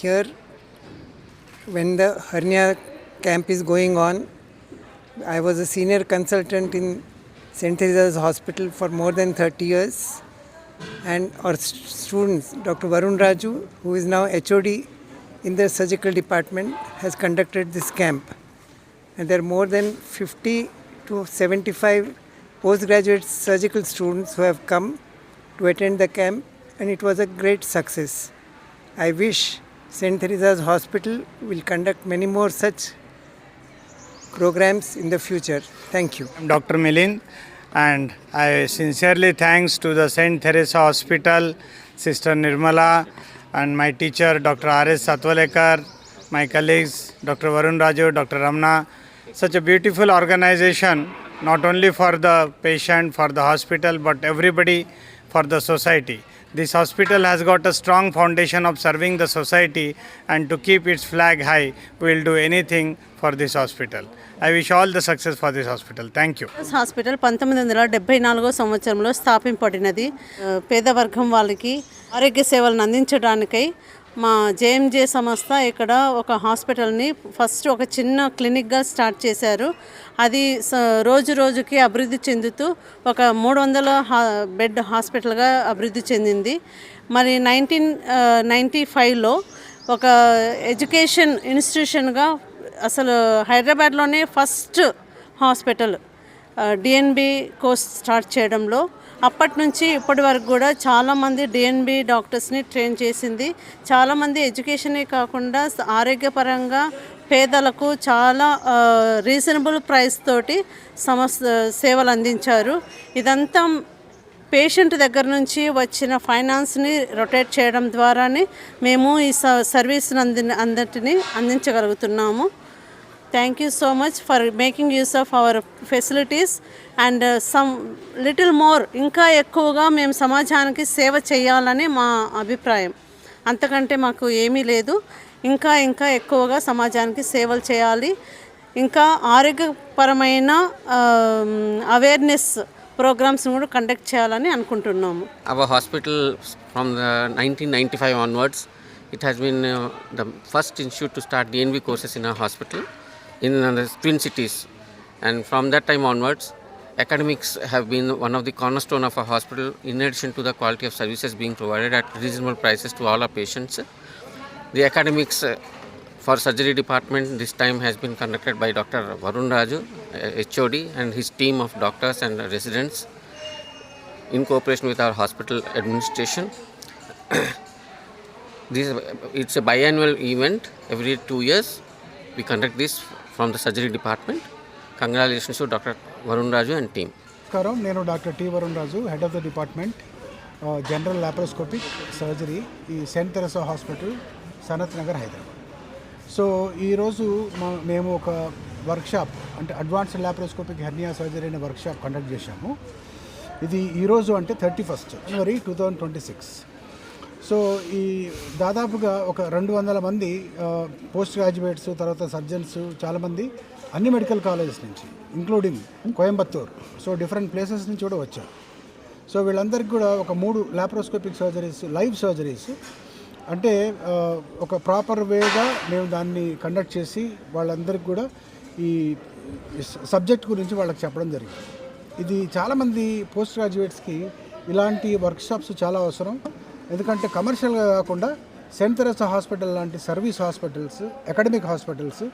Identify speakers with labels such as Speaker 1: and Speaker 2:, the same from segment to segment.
Speaker 1: here when the hernia camp is going on. I was a senior consultant in St. Teresa's Hospital for more than 30 years. And our students, Dr. Varun Raju, who is now HOD in the surgical department, has conducted this camp. And there are more than 50 to 75 postgraduate surgical students who have come to attend the camp, and it was a great success. I wish St. Teresa's Hospital will conduct many more such programs in the future. Thank you.
Speaker 2: I'm Dr. Milind, and I sincerely thanks to the Saint Teresa Hospital, Sister Nirmala, and my teacher Dr. R.S. Satwalekar, my colleagues Dr. Varun Raju, Dr. Ramna. Such a beautiful organization, not only for the patient, for the hospital, but everybody for the society. This hospital has got a strong foundation of serving the society, and to keep its flag high, we will do anything for this hospital. I wish all the success for this hospital. Thank you.
Speaker 3: Hospital hospital పంతొమ్మిది వందల డెబ్బై నాలుగో సంవత్సరంలో స్థాపింపబడినది ఆ, పేద వర్గం వాళ్ళకి ఆరోగ్య సేవలను అందించడానికై మా జేఎంజే సంస్థ ఇక్కడ ఒక హాస్పిటల్ని ఫస్ట్ ఒక చిన్న క్లినిక్గా స్టార్ట్ చేశారు. అది స- రోజు రోజుకి అభివృద్ధి చెందుతూ ఒక మూడు వందల బెడ్ హాస్పిటల్గా అభివృద్ధి చెందింది. మరి నైన్టీన్ నైంటీ ఫైవ్లో ఒక ఎడ్యుకేషన్ ఇన్స్టిట్యూషన్గా అసలు హైదరాబాద్లోనే first hospital DNB course start చేయడంలో అప్పటి నుంచి ఇప్పటి వరకు కూడా చాలామంది డిఎన్బి డాక్టర్స్ని ట్రైన్ చేసింది. చాలామంది ఎడ్యుకేషనే కాకుండా ఆరోగ్యపరంగా పేదలకు చాలా రీజనబుల్ ప్రైస్ తోటి సమస్త సేవలు అందించారు. ఇదంతా పేషెంట్ దగ్గర నుంచి వచ్చిన ఫైనాన్స్ని రొటేట్ చేయడం ద్వారానే మేము ఈ స- సర్వీస్ని అంది అందటిని అందించగలుగుతున్నాము. Thank you so much for making use of our facilities and some little more ఇంకా ఎక్కువగా మేము సమాజానికి సేవ చేయాలని మా అభిప్రాయం. అంతకంటే మాకు ఏమీ లేదు. ఇంకా ఇంకా ఎక్కువగా సమాజానికి సేవలు చేయాలి. ఇంకా ఆరోగ్యపరమైన అవేర్నెస్ ప్రోగ్రామ్స్ కూడా కండక్ట్ చేయాలని అనుకుంటున్నాము.
Speaker 4: Our hospital from the 1995 onwards, it has been uh, the the first to to start courses in our hospital in uh, the Twin Cities. And from that time onwards, academics have been one of the cornerstone of our hospital in addition to the quality of services being provided at reasonable prices to all our patients. The academics uh, for surgery department this time has been conducted by Dr. Varun Raju, uh, HOD, and his team of doctors and residents in cooperation with our hospital administration. this it's a biannual event every two years. We conduct this from the surgery department. Congratulations doctor Varun Raju and team
Speaker 5: నమస్కారం. నేను doctor T Varun Raju head of the department general laparoscopic surgery ఈ saint Teresa hospital Sanath Nagar Hyderabad. So ఈరోజు మా మేము ఒక workshop అంటే advanced laparoscopic hernia surgery అనే workshop conduct చేశాము. ఇది ఈరోజు అంటే thirty first January two thousand twenty six so ఈ దాదాపుగా ఒక రెండు వందల మంది పోస్ట్ గ్రాడ్యుయేట్స్ తర్వాత సర్జన్స్ చాలామంది అన్ని మెడికల్ కాలేజెస్ నుంచి including Coimbatore. So different places నుంచి కూడా వచ్చారు. సో వీళ్ళందరికీ కూడా ఒక మూడు లాప్రోస్కోపిక్ సర్జరీస్ లైవ్ సర్జరీస్ అంటే ఒక ప్రాపర్ వేగా మేము దాన్ని కండక్ట్ చేసి వాళ్ళందరికీ కూడా ఈ సబ్జెక్ట్ గురించి వాళ్ళకి చెప్పడం జరిగింది. ఇది చాలామంది పోస్ట్ గ్రాడ్యుయేట్స్కి ఇలాంటి వర్క్షాప్స్ చాలా అవసరం. ఎందుకంటే కమర్షియల్గా కాకుండా సెంట్ తెరసా హాస్పిటల్ లాంటి సర్వీస్ హాస్పిటల్స్ అకాడమిక్ హాస్పిటల్స్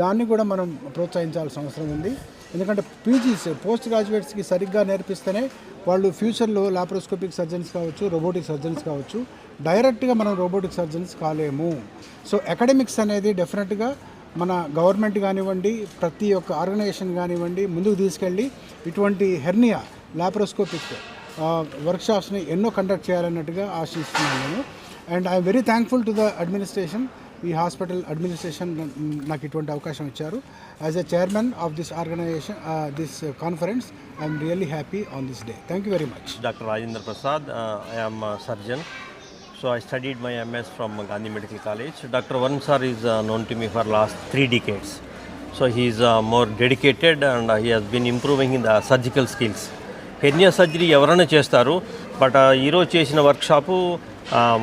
Speaker 5: దాన్ని కూడా మనం ప్రోత్సహించాల్సిన అవసరం ఉంది. ఎందుకంటే పీజీస్ పోస్ట్ గ్రాడ్యుయేట్స్కి సరిగ్గా నేర్పిస్తేనే వాళ్ళు ఫ్యూచర్లో లాప్రోస్కోపిక్ సర్జన్స్ కావచ్చు రోబోటిక్ సర్జన్స్ కావచ్చు డైరెక్ట్గా మనం రోబోటిక్ సర్జన్స్ కాలేము. సో అకాడమిక్స్ అనేది డెఫినెట్గా మన గవర్నమెంట్ కానివ్వండి ప్రతి ఒక్క ఆర్గనైజేషన్ కానివ్వండి ముందుకు తీసుకెళ్ళి ఇటువంటి హెర్నియా లాప్రోస్కోపిక్ వర్క్షాప్స్ని ఎన్నో కండక్ట్ చేయాలన్నట్టుగా ఆశిస్తున్నాను నేను. And I'm very thankful to the administration ఈ హాస్పిటల్ అడ్మినిస్ట్రేషన్ నాకు ఇటువంటి అవకాశం ఇచ్చారు. As a chairman of this organization this conference I'm really happy on this day thank you very much
Speaker 6: doctor Rajendra Prasad I I'm surgeon so I studied my MS from Gandhi medical college doctor one sir is known to me for last three decades so he more dedicated and he has been improving in the surgical skills hernia surgery ఎవరైనా చేస్తారు but ఈరోజు చేసిన workshop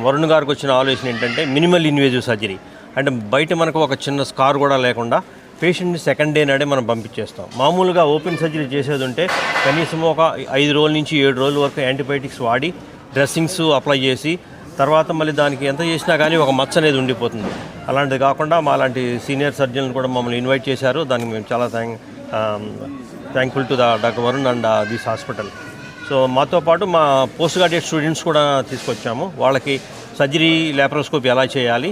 Speaker 6: Varun గారికి వచ్చిన ఆలోచన ఏంటంటే minimal invasive surgery. అంటే బయట మనకు ఒక చిన్న స్కార్ కూడా లేకుండా పేషెంట్ని సెకండ్ డే నాడే మనం పంపించేస్తాం. మామూలుగా ఓపెన్ సర్జరీ చేసేది ఉంటే కనీసం ఒక ఐదు రోజుల నుంచి ఏడు రోజుల వరకు యాంటీబయాటిక్స్ వాడి డ్రెస్సింగ్స్ అప్లై చేసి తర్వాత మళ్ళీ దానికి ఎంత చేసినా కానీ ఒక మచ్చ అనేది ఉండిపోతుంది. అలాంటిది కాకుండా మా లాంటి సీనియర్ సర్జన్లు కూడా మమ్మల్ని ఇన్వైట్ చేశారు. దానికి మేము చాలా thank thankful to the doctor Varun and this hospital so మాతో పాటు మా పోస్ట్ గ్రాడ్యుయేట్ స్టూడెంట్స్ కూడా తీసుకొచ్చాము. వాళ్ళకి సర్జరీ ల్యాప్రోస్కోపీ ఎలా చేయాలి?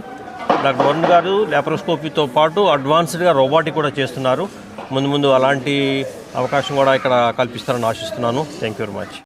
Speaker 6: డాక్టర్ వరుణ్ గారు ల్యాప్రోస్కోపీతో పాటు అడ్వాన్స్డ్గా రోబోటిక్ కూడా చేస్తున్నారు. ముందు ముందు అలాంటి అవకాశం కూడా ఇక్కడ కల్పిస్తారని ఆశిస్తున్నాను. Thank you very much